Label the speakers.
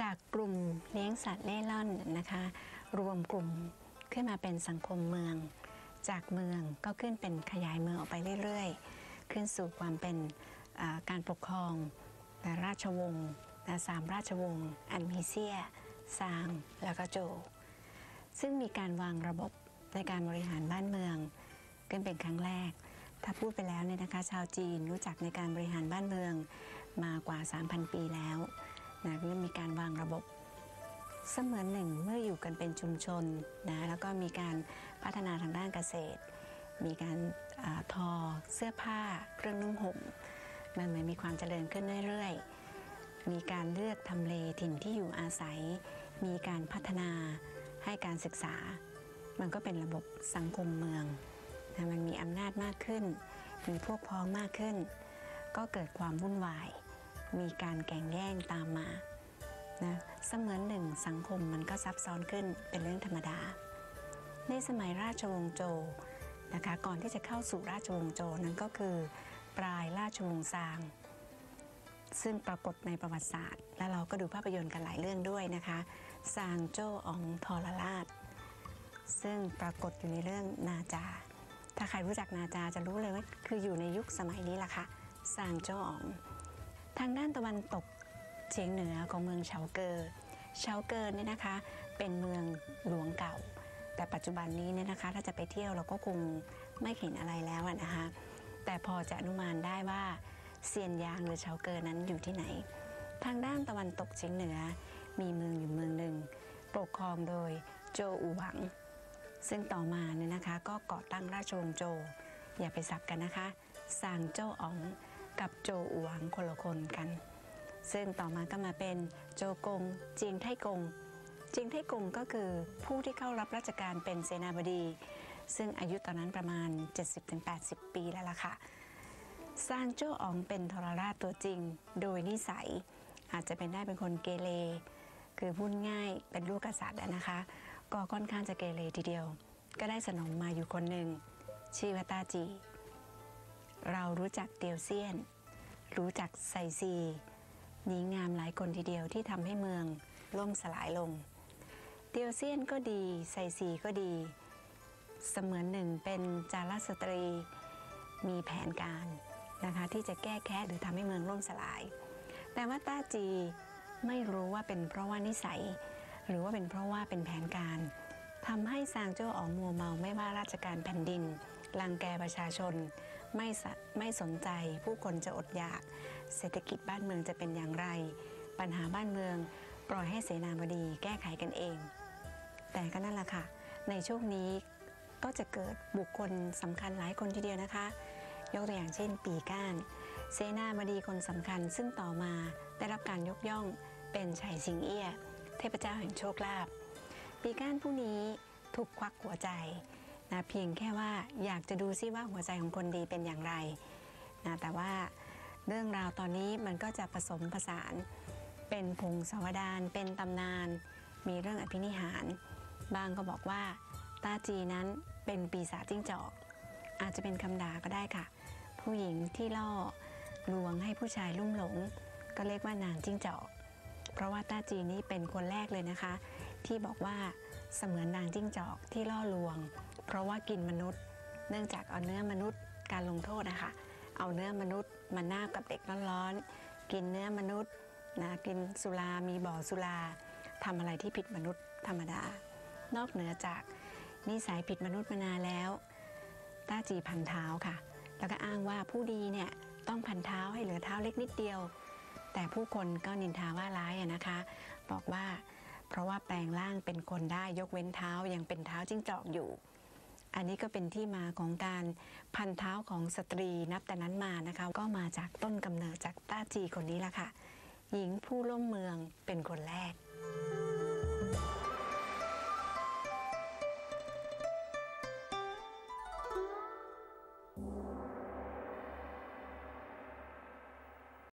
Speaker 1: จากกลุ่มเลี้ยงสัตว์เล่ร่อนนะคะ รวมกลุ่มขึ้นมาเป็นสังคมเมือง จากเมืองก็ขึ้นเป็นขยายเมืองออกไปเรื่อยๆ ขึ้นสู่ความเป็นการปกครองและราชวงศ์และสามราชวงศ์อันมีเซียซางแล้วก็โจ ซึ่งมีการวางระบบในการบริหารบ้านเมืองขึ้นเป็นครั้งแรก ถ้าพูดไปแล้วเนี่ยนะคะ ชาวจีนรู้จักในการบริหารบ้านเมืองมากว่า 3,000 ปีแล้ว นะเริ่มมีการวางระบบเสมือนหนึ่งเมื่ออยู่กันเป็นชุมชนนะแล้วก็มีการพัฒนาทางด้านเกษตร มีการอาทอเสื้อผ้า เครื่องนุ่งห่มมันเหมือนมีความเจริญขึ้นเรื่อยๆ มีการเลือกทำเลถิ่นที่อยู่อาศัย มีการพัฒนาให้การศึกษา มันก็เป็นระบบสังคมเมืองนะมันมีอำนาจมากขึ้น มีพวกพ้องมากขึ้น ก็เกิดความวุ่นวาย มีการแข่งแย่งตามมานะเสมือนหนึ่งสังคมมันก็ซับซ้อนขึ้นเป็นเรื่องธรรมดา ในสมัยราชวงศ์โจนะคะก่อนที่จะเข้าสู่ราชวงศ์โจนั้นก็คือ ปลายราชวงศ์ซาง ซึ่งปรากฏในประวัติศาสตร์ และเราก็ดูภาพยนตร์กันหลายเรื่องด้วยนะคะซางโจอองทรราช ซึ่งปรากฏอยู่ในเรื่องนาจา ถ้าใครรู้จักนาจาจะรู้เลยว่าคืออยู่ในยุคสมัยนี้แหละค่ะซางโจออง ทางด้านตะวันตกเฉียงเหนือของเมืองเฉาเกอเฉาเกอเนี่ยนะคะ เป็นเมืองหลวงเก่า แต่ปัจจุบันนี้เนี่ยนะคะ ถ้าจะไปเที่ยวเราก็คงไม่เห็นอะไรแล้วนะคะ แต่พอจะอนุมานได้ว่าเซียนยางหรือเฉาเกอนั้นอยู่ที่ไหน ทางด้านตะวันตกเฉียงเหนือมีเมืองอยู่เมืองหนึ่งปกครองโดยโจอูหวัง ซึ่งต่อมาเนี่ยนะคะก็ก่อตั้งราชวงศ์โจ อย่าไปสับกันนะคะซางโจอ๋อง กับโจอูหวังคนละคนกัน ซึ่งต่อมาก็มาเป็นโจกงจียงไทกงจียงไทกงก็คือผู้ที่เข้ารับราชการเป็นเสนาบดี ซึ่งอายุตอนนั้นประมาณ 70-80 ปีแล้วล่ะค่ะซางโจ้อองเป็นทรราชตัวจริง โดยนิสัย อาจจะเป็นได้เป็นคนเกเรคือพูดง่ายเป็นลูกกษัตริย์นะคะ ก็ค่อนข้างจะเกเรทีเดียว ก็ได้สนมมาอยู่คนหนึ่งชื่อว่าตาจี เรารู้จักเตียวเซียน รู้จักไซซีหญิงงามหลายคนทีเดียวที่ทำให้เมืองล่มสลายลง เตียวเซียนก็ดีไซซีก็ดี เสมือนหนึ่งเป็นจารสตรี มีแผนการนะคะที่จะแก้แค้นหรือทำให้เมืองล่มสลาย แต่ว่าต้าจีไม่รู้ว่าเป็นเพราะว่านิสัย หรือว่าเป็นเพราะว่าเป็นแผนการทำให้ซางโจ้ออมัวเมาไม่ว่าราชการแผ่นดินรังแกประชาชน ไม่สะไม่สนใจผู้คนจะอดอยาก เศรษฐกิจบ้านเมืองจะเป็นอย่างไร ปัญหาบ้านเมืองปล่อยให้เสนาบดีแก้ไขกันเอง แต่ก็นั่นแหละค่ะ ในช่วงนี้ก็จะเกิดบุคคลสำคัญหลายคนทีเดียวนะคะ ยกตัวอย่างเช่น ปีก้าน เสนาบดีคนสำคัญซึ่งต่อมาได้รับการยกย่องเป็นชัยสิงเอี้ย เทพเจ้าแห่งโชคลาภปีก้านผู้นี้ถูกควักหัวใจ นะเพียงแค่ว่าอยากจะดูซิว่าหัวใจของคนดีเป็นอย่างไรนะแต่ว่าเรื่องราวตอนนี้มันก็จะผสมผสาน เป็นพงศาวดารเป็นตำนาน มีเรื่องอภินิหาร บางก็บอกว่าตาจีนั้นเป็นปีศาจจิ้งจอก อาจจะเป็นคำด่าก็ได้ค่ะ ผู้หญิงที่ล่อลวงให้ผู้ชายลุ่มหลง ก็เรียกว่านางจิ้งจอก เพราะว่าตาจีนี้เป็นคนแรกเลยนะคะ ที่บอกว่าเสมือนนางจิ้งจอกที่ล่อลวง เพราะว่ากินมนุษย์ เนื่องจากเอาเนื้อมนุษย์การลงโทษนะคะเอาเนื้อมนุษย์มานาบกับเด็กร้อนๆกินเนื้อมนุษย์นะกินสุรา มีบ่อสุราทำอะไรที่ผิดมนุษย์ธรรมดา นอกเหนือจากนิสัยผิดมนุษย์มานานแล้วต้าจีพันเท้าค่ะ แล้วก็อ้างว่าผู้ดีเนี่ยต้องพันเท้าให้เหลือเท้าเล็กนิดเดียว แต่ผู้คนก็นินทาว่าร้ายนะคะ บอกว่าเพราะว่าแปลงร่างเป็นคนได้ยกเว้นเท้ายังเป็นเท้าจิ้งจอกอยู่ อันนี้ก็เป็นที่มาของการพันเท้าของสตรีนับแต่นั้นมานะคะ ก็มาจากต้นกำเนิดจากต้าจีคนนี้ละค่ะ หญิงผู้ล่มเมืองเป็นคนแรก